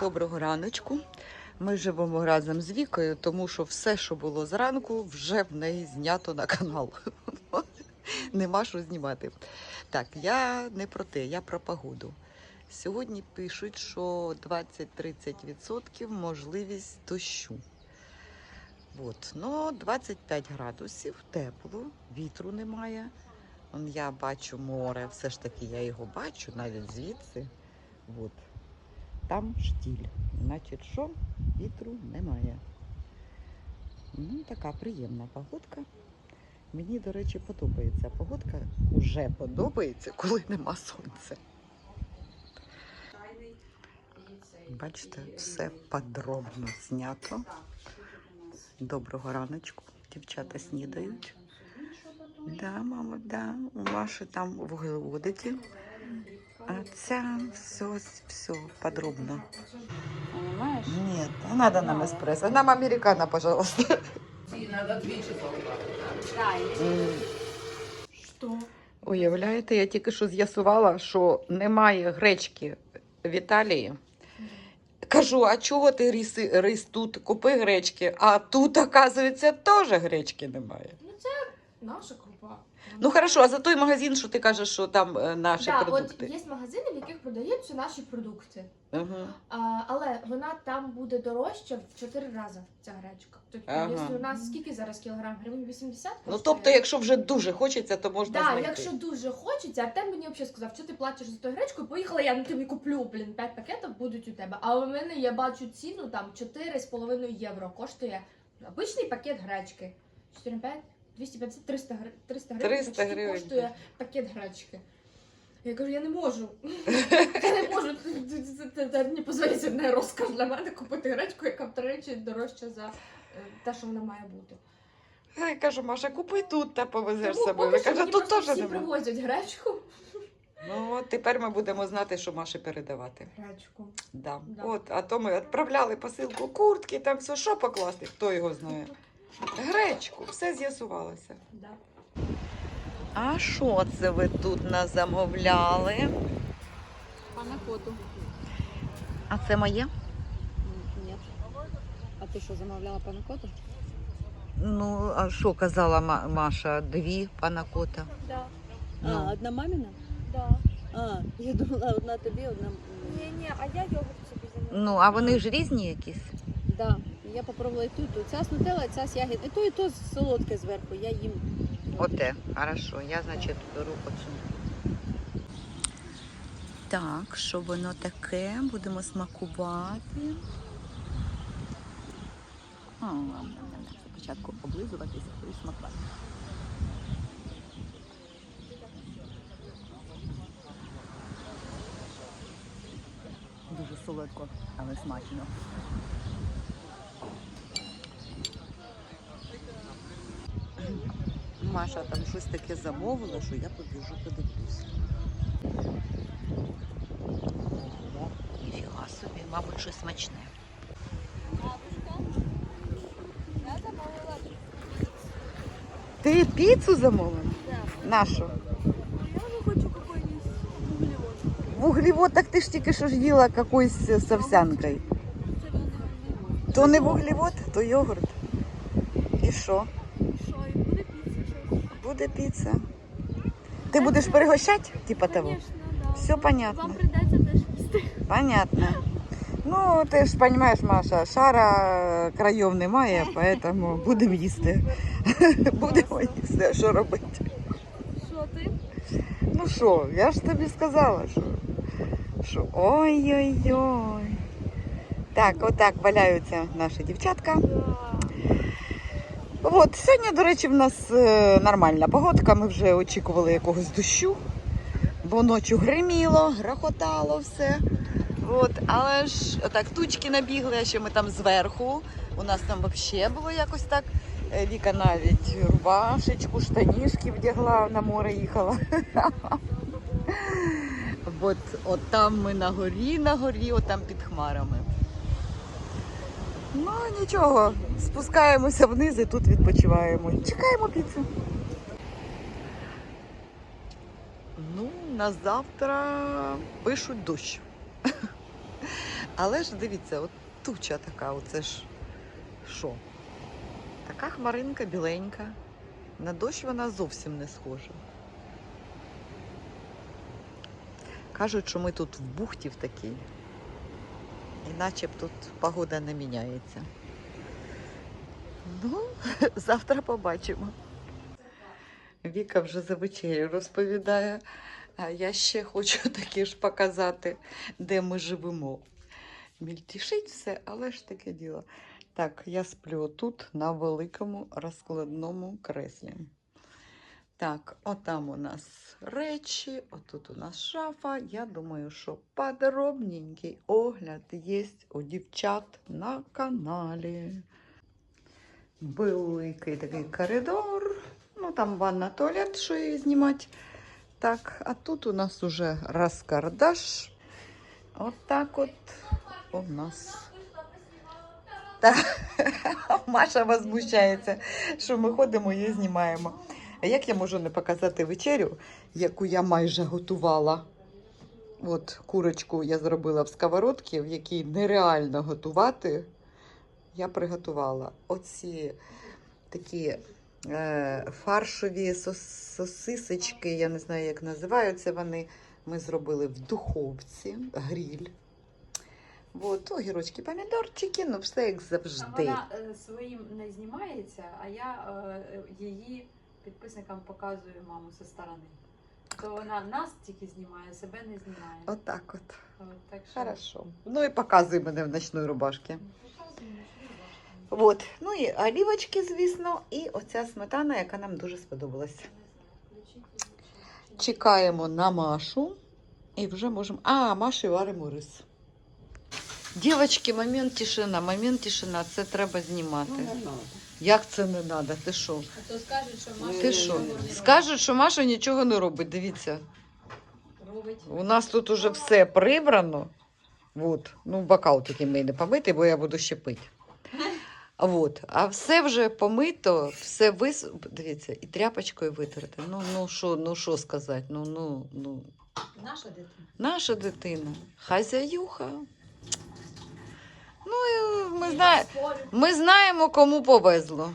Доброго раночку. Ми живемо разом з Вікою, тому що все, що було зранку, вже в неї знято на канал. Нема що знімати. Так, я не про те, я про погоду. Сьогодні пишуть, що 20-30% можливість дощу. От. Ну, 25 градусів, тепло, вітру немає. Он я бачу море, все ж таки я його бачу навіть звідси. От. Там штіль. Значить, що вітру немає. Ну, така приємна погодка. Мені, до речі, подобається погодка. Уже подобається, коли нема сонця. Бачите, все подробно знято. Доброго раночку. Дівчата снідають. Да, мама, да. У Маші там вуглеводики. А ця все, все подробно. Понимаешь? Нет, не надо нам эспрессо. Нам американо, пожалуйста. Да, и М, что? Уявляєте, я тільки що з'ясувала, що немає гречки в Італії. Кажу, а чого ти рис, рис тут? Купи гречки, а тут, оказується, теж гречки немає. Ну, це наша крупа. Ну хорошо, а за той магазин, що ти кажеш, що там е, наші да, продукти. От є магазини, в яких продаються наші продукти. Угу. А, але вона там буде дорожча в 4 рази, ця гречка. Тобто, Ага. якщо у нас скільки зараз кілограм? Гривень 80 Ну коштує? тобто, якщо вже дуже хочеться, то можна Да, знайти. якщо дуже хочеться, Артем мені взагалі сказав, що ти платиш за ту гречку, поїхала, я на тобі куплю, блін, 5 пакетів будуть у тебе. А у мене я бачу ціну там 4,5 євро коштує обичний пакет гречки. 4, 5, 250, 300, гри- 300 гривень. 300 почти гривень. коштує пакет гречки. Я кажу, я не можу. Я не можу. Це- Не позволиться не розказ для мене купити гречку, яка втричі дорожча за е, те, що вона має бути. Я кажу, Маша, купи тут та повезеш з собою. Я кажу, тут теж всі привозять гречку. Ну от тепер ми будемо знати, що Маші передавати. Гречку. Да. Да. От, а то ми відправляли посилку куртки, там все, що покласти, хто його знає. Гречку, все з'ясувалося. Да. А що це ви тут нас замовляли? Панакоту. А це моє? Нет. А ти що замовляла панакоту? Ну, а що казала Ма- Маша? Дві панакота. Да. Ну. А, одна маміна? Да. А, я думала, одна тобі, одна. Ні, ні, а я йогурт собі замовила. Ну, а вони ж різні якісь? Да. Я попробувала і ту, і ту. Ця з нутелла, ця з ягід. І то, і то солодке зверху. Я їм. Оте, хорошо. Я, значить, беру оцю. Так, що воно таке? Будемо смакувати. А, спочатку облизуватися, і смакувати. Дуже солодко, але смачно. Маша там щось таке замовила, що я побіжу подивлюся. Ого, ніфіга собі, мабуть, щось смачне. Ти піцу замовила? Да. Нашу? Я не хочу какой-нибудь углевод. Вуглевод, так ти ж тільки що ж їла якоюсь з овсянкою. Це не углевод. То не вуглевод, то йогурт. І? Що, і буде піца щось? Буде піца. Ти будеш перегощати, типа того? Конечно, да. Все понятно. Вам прийдеться теж їсти. Понятно. Ну, ти ж розумієш, Маша, шара країв немає, поэтому будемо їсти. Будемо їсти, а що робити? Що ти? Ну що, я ж тобі сказала, що, що ой-ой-ой. Так, отак валяються наші дівчатка. От, сьогодні, до речі, в нас е, нормальна погодка. Ми вже очікували якогось дощу, бо ночі гриміло, грохотало все. От, але ж отак тучки набігли, а ще ми там зверху. У нас там взагалі було якось так. Е, Віка навіть рубашечку, штанішки вдягла, на море їхала. От, от там ми на горі, на горі, от там під хмарами. Ну нічого, спускаємося вниз і тут відпочиваємо. Чекаємо піцу. Ну, на завтра пишуть дощ. Але ж дивіться, от туча така, оце ж що? Така хмаринка біленька. На дощ вона зовсім не схожа. Кажуть, що ми тут в бухті в такій. Іначе б тут погода не міняється. Ну, завтра побачимо. Віка вже за вечерю розповідає, а я ще хочу таки ж показати, де ми живемо. Мільтішить все, але ж таке діло. Так, я сплю тут на великому розкладному креслі. Так, отам у нас речі, отут у нас шафа. Я думаю, що подробненький огляд є у дівчат на каналі. Великий такий коридор. Ну, там ванна, туалет, що її знімати. Так, а тут у нас уже розкардаш. От от у нас. Так, Маша возмущається, що ми ходимо і знімаємо. А як я можу не показати вечерю, яку я майже готувала? От курочку я зробила в сковородці, в якій нереально готувати. Я приготувала оці такі е, фаршові сос- сосисочки, я не знаю, як називаються вони. Ми зробили в духовці, гріль. От, огірочки, помідорчики, ну все як завжди. Вона е, своїм не знімається, а я е, її підписникам показую маму зі сторони. То вона нас тільки знімає, себе не знімає. Отак от. От, так що... Хорошо. Ну і показуй мене в ночної рубашці. Бачите. От. Ну і олівочки, звісно, і оця сметана, яка нам дуже сподобалася. Чекаємо на Машу і вже можемо. А, Маші варимо рис. Дівчатки, момент тишина, момент тишина, це треба знімати. Як це не треба? Ти що? А то скажуть, що Маша Ти що? Скажуть, що Маша нічого не робить. Дивіться. робить. У нас тут уже все прибрано. Вот. Ну, бокал тільки мій не помитий, бо я буду ще пити. Вот. А все вже помито, все вис... Дивіться, і тряпочкою витерти. Ну, ну що, ну що сказати? Ну, ну, ну. Наша дитина. Наша дитина, хазяюха. Ну, ми, зна... Ми знаємо, кому повезло.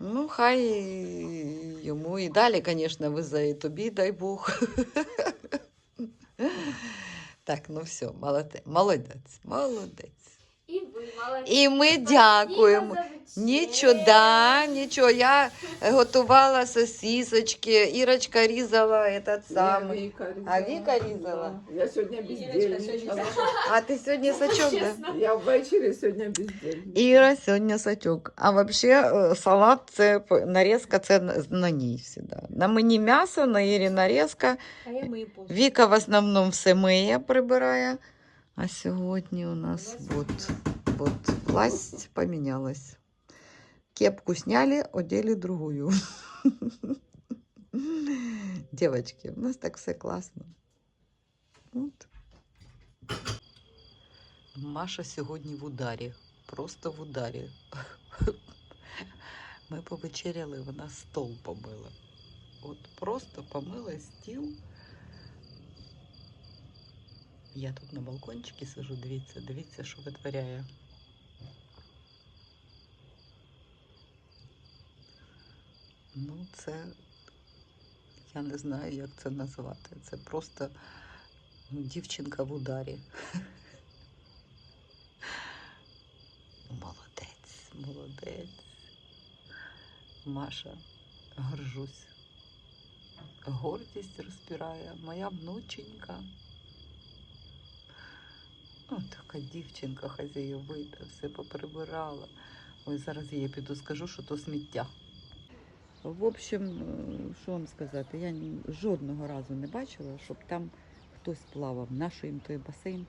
Ну, хай йому і далі, звісно, везе, і тобі, дай Бог. Так, ну все, молодець, молодець. І ми дякуємо. Нічого, да, нічого. Я готувала сосисочки, Ірочка різала этот самий. А Віка різала? Я сьогодні бездельничала. А ти сьогодні сачок, да? Я ввечері сьогодні бездельничала. Іра сьогодні сачок. А взагалі салат це нарізка це на- ній завжди. На мені м'ясо, на Ірі нарізка. Віка в основному все миє, прибирає. А сьогодні у нас от, от власть помінялась. Кепку сняли, одели другую. Девочки, у нас так все класно. От. Маша сьогодні в ударі. Просто в ударі. Ми повечеряли, вона стол помила. От просто помила стіл. Я тут на балкончику сижу, дивіться, дивіться, що витворяє. Ну, це я не знаю, як це назвати. Це просто дівчинка в ударі. Молодець, молодець. Маша, горжусь. Гордість розпирає. Моя внученька. О, така дівчинка хазяєвита, все поприбирала. Ой, зараз я піду скажу, що то сміття. В общем, е, що вам сказати, я жодного разу не бачила, щоб там хтось плавав. Наший їм той басейн.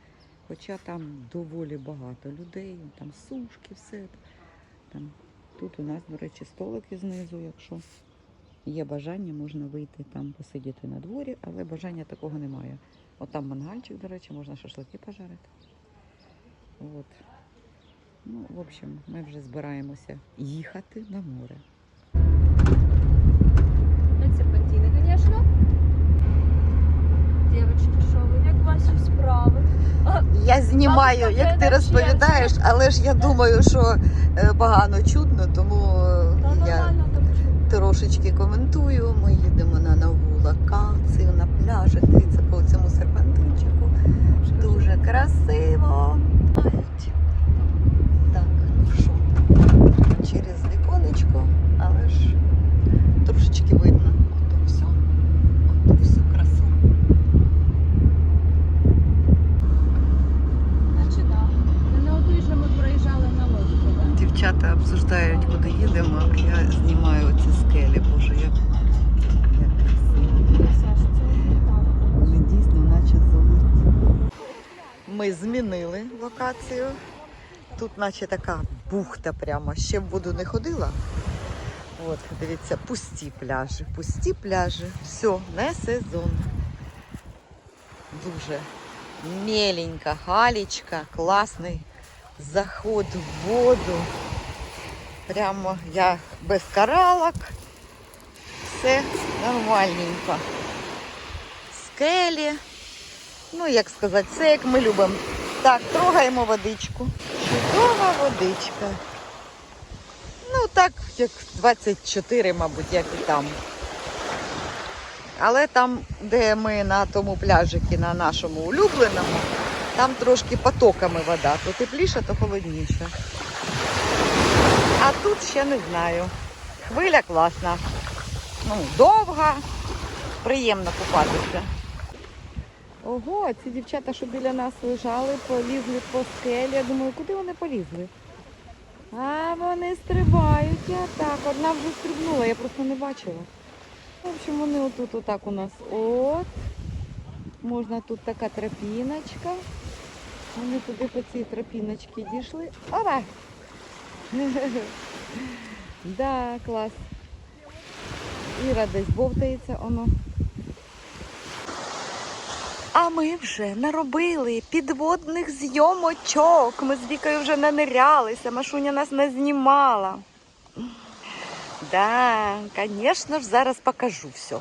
Хоча там доволі багато людей, там сушки, все. Там, тут у нас, до речі, столики знизу, якщо є бажання, можна вийти там посидіти на дворі, але бажання такого немає. От там мангальчик, до речі, можна шашлики пожарити. От. Ну, в общем, ми вже збираємося їхати на море. Это конечно. Девочки, що ви? Як ваші справи? Я знімаю, як ти розповідаєш, але ж я думаю, що е, погано чутно, тому е, я трошечки коментую. Ми їдемо на нову локацію на пляжі. Дивіться по цьому серпантинчику. Дуже красиво. Так, ну що, через віконечко, але ж трошечки видно. Ото все. Ото всю красу. Значить, так. Це не отой, що ми проїжджали на лодку, так? Дівчата обсуждають, куди їдемо. Я знімаю ці скелі. Боже, як, як красиво. Саш, це не так. Вони дійсно наче золоті. Ми змінили локацію. Тут наче така бухта прямо. Ще в воду не ходила. От, дивіться, пусті пляжі, пусті пляжі. Все, не сезон. Дуже меленька галічка, класний заход в воду. Прямо я без каралок. Все нормальненько скелі. Ну, як сказати, все як ми любимо. Так, трогаємо водичку. Чудова водичка. Ну, так, як 24, мабуть, як і там. Але там, де ми на тому пляжикі, на нашому улюбленому, там трошки потоками вода. То тепліше, то холодніше. А тут ще не знаю. Хвиля класна. Ну, довга, приємно купатися. Ого, ці дівчата, що біля нас лежали, полізли по скелі. Я думаю, куди вони полізли? А вони стрибають. Я так. Одна вже стрибнула, я просто не бачила. В общем, вони отут отак у нас. От. Можна тут така тропіночка. Вони туди по цій тропіночці дійшли. Опа! Да, клас. Іра десь бовтається, оно. А ми вже наробили підводних зйомочок. Ми з Вікою вже нанирялися, Машуня нас не знімала. Да, звісно ж, зараз покажу все.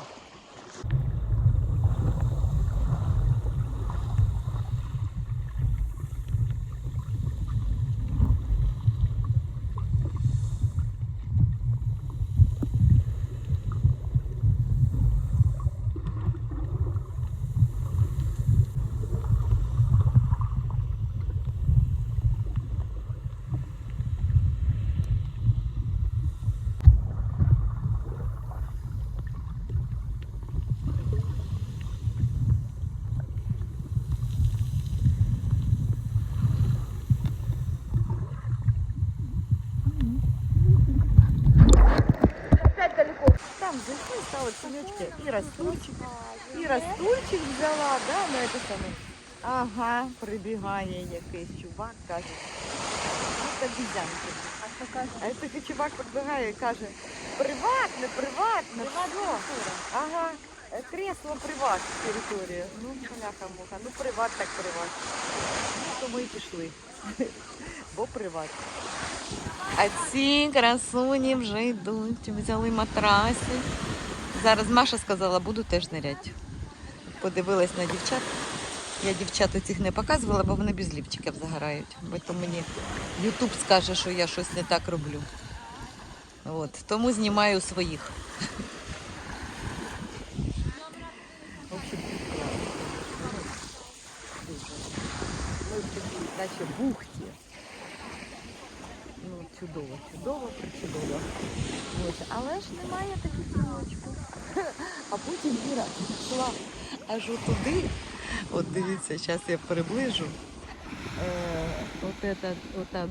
Там зайшли, стали ціночки. Іра стульчик. Іра стульчик взяла, да, на це саме. Ага, прибігає якийсь чувак, каже. Ну, це бізянки. А такий чувак підбігає і каже, приватне, приватне, все. Ага, е, кресло приват територія. Ну, халяха муха, ну приват так приват. Ну, то ми і пішли. Бо приват. А ці красуні вже йдуть, взяли матраси. Зараз Маша сказала, буду теж ниряти. Подивилась на дівчат. Я дівчат цих не показувала, бо вони без лівчиків загорають. Бо то мені Ютуб скаже, що я щось не так роблю. От, тому знімаю своїх. Ми бухті. Ну, чудово, чудово, причудово. Але ж немає таких дзвіночку. А потім Іра пішла аж туди. От дивіться, зараз я приближу. Е, от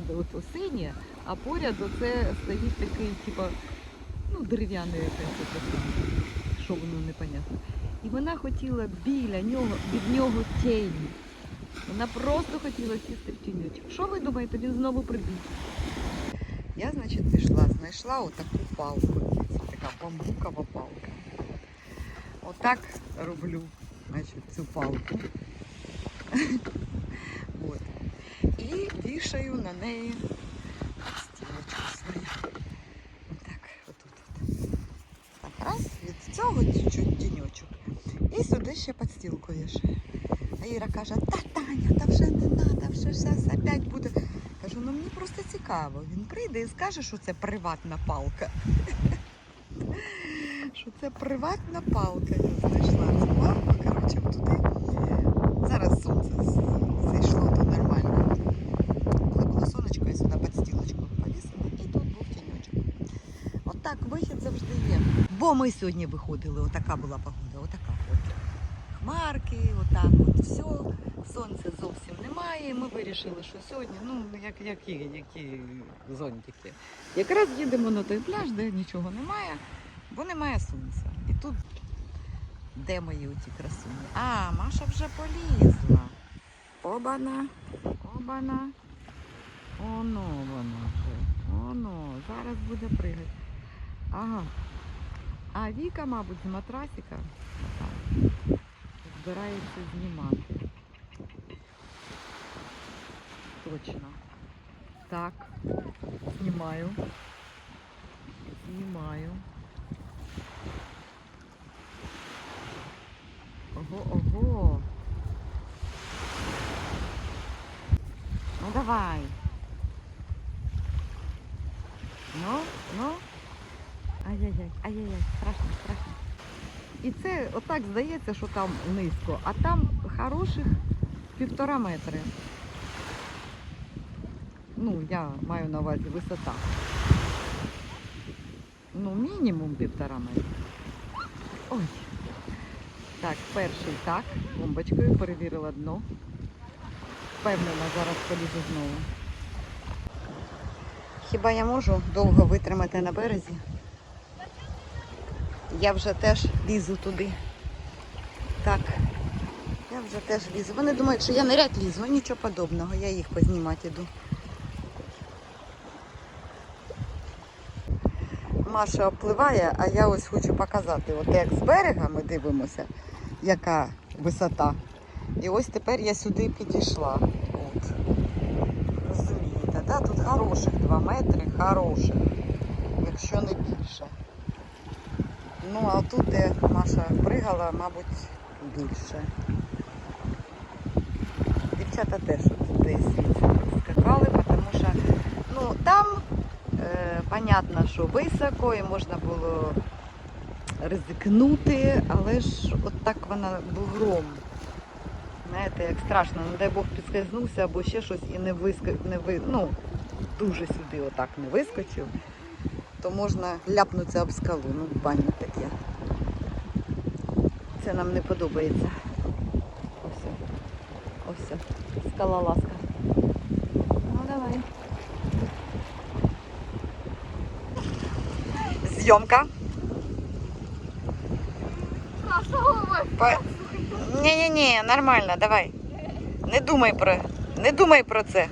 от осіння, а поряд оце стоїть такий, типа, ну, дерев'яний що воно непонятно. І вона хотіла біля нього, від нього тіні. Вона просто хотіла сісти в тіньочок. Що ви думаєте, він знову прибіг? Я, значить, пішла, знайшла отаку палку. Така бамбукова палка. Отак роблю значить, цю палку. От. І вішаю на неї стіночку свою. Отак, отут. Так, раз, від цього чуть-чуть тіньочок. І сюди ще підстілку вішаю. А Іра каже, та Таня, та вже не треба, вже зараз опять буде. Кажу, ну мені просто цікаво. Він прийде і скаже, що це приватна палка. Це приватна палка. Я знайшла цю палку. Коротше, туди. Зараз сонце зайшло, то нормально. Коли було сонечко, я сюди підстілочку повісила, і тут був тіньочок. Отак вихід завжди є. Бо ми сьогодні виходили, отака була погода, отака от. Хмарки, отак от все. Сонця зовсім немає. Ми вирішили, що сьогодні, ну, як, які, які зонтики. Якраз їдемо на той пляж, де нічого немає, бо немає сонця. І тут де мої оті красуні? А, Маша вже полізла. Обана, обана. Оно воно вже. Оно. Зараз буде пригати. Ага. А Віка, мабуть, з матрасика збирається знімати. Точно. Так. Знімаю. Знімаю. Ого, ого. Ну давай. Ну, ну. Ай-яй-яй, ай-яй-яй, страшно, страшно. І це отак здається, що там низько, а там хороших півтора метри. Ну, я маю на увазі висота. Ну, мінімум півтора метра. Ой. Так, перший так, бомбочкою перевірила дно. Впевнена, зараз полізу знову. Хіба я можу довго витримати на березі? Я вже теж лізу туди. Так, я вже теж лізу. Вони думають, що я нырять лізу, нічого подобного, я їх познімати іду. Маша обпливає, а я ось хочу показати. От як з берега ми дивимося, яка висота. І ось тепер я сюди підійшла. От. Розумієте, да? тут хороших 2 метри, хороших, якщо не більше. Ну, а тут, де Маша пригала, мабуть, більше. Дівчата теж десь скакали, тому що ну, там е, що високо і можна було ризикнути, але ж от так вона бугром. Знаєте, як страшно, не дай Бог підскользнувся або ще щось і не виск... не ви... ну, дуже сюди отак не вискочив, то можна ляпнутися об скалу. Ну, баню таке. Це нам не подобається. Ось. Ось. Скала ласка. Ну давай. Зйомка. По- Ні-ні-ні, нормально, давай. Не думай про, не думай про це.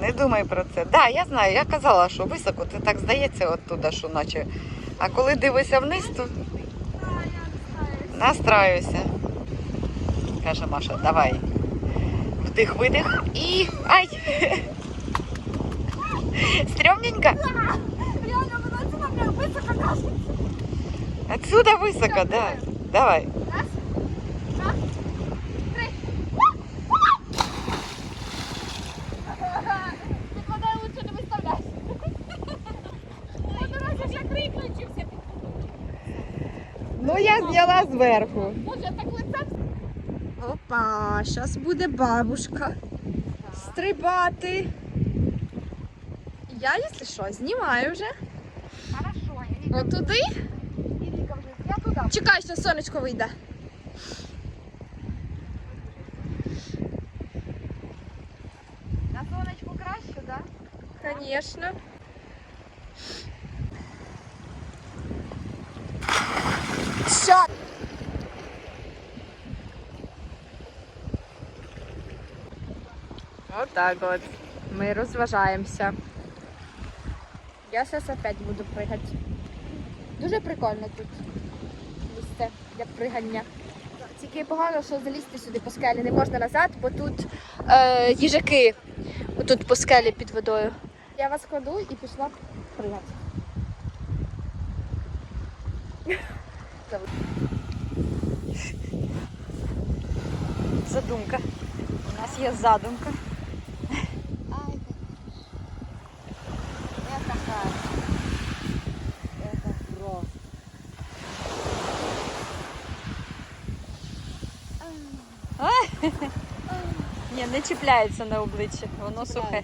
Не думай про це. Так, да, я знаю, я казала, що високо, це так здається оттуда, що наче. А коли дивишся вниз, то настраюся. Каже Маша, давай. Вдих, видих і. Ай! Стрьомненько? Отсюда высоко, да. Давай. Викладай лучше не виставляйся. Один раз я приключився. Ну, я зняла зверху. Боже, так лице. Опа, зараз буде бабушка. Стрибати. Я, якщо що, знімаю вже. Хорошо, я не Отуди. Чекай, що сонечко вийде. На сонечку краще, так? Звісно. Що? Отак от. Ми розважаємося. Я зараз опять буду пригати. Дуже прикольно тут місце для пригання. Тільки погано, що залізти сюди по скелі не можна назад, бо тут е, їжаки тут по скелі під водою. Я вас кладу і пішла пригати. Задумка. У нас є задумка. Ні, не чіпляється на обличчя, воно сухе.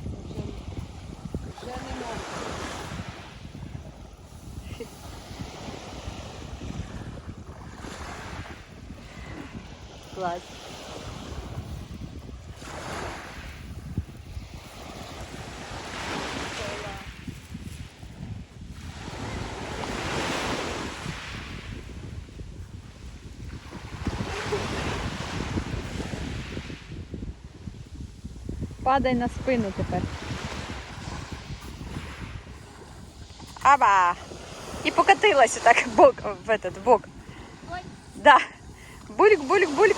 Падай на спину тепер. Аба! І покатилася так бок, в этот бок. Да. Бульк, бульк, бульк.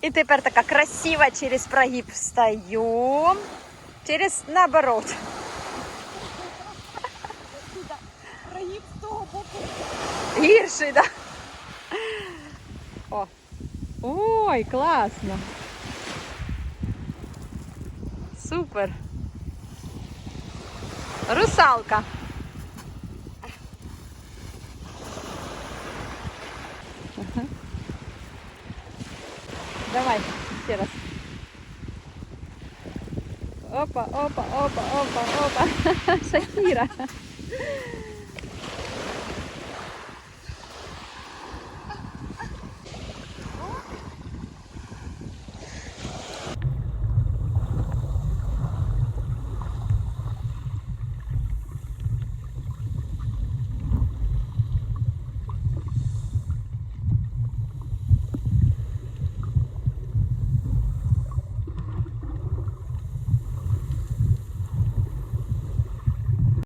І тепер така красива через прогиб встаю. Через наоборот. Прогиб з того боку. Гірший, да? Ой, класно. Супер. Русалка. Давай, ще раз. Опа, опа, опа, опа, опа. Шакіра.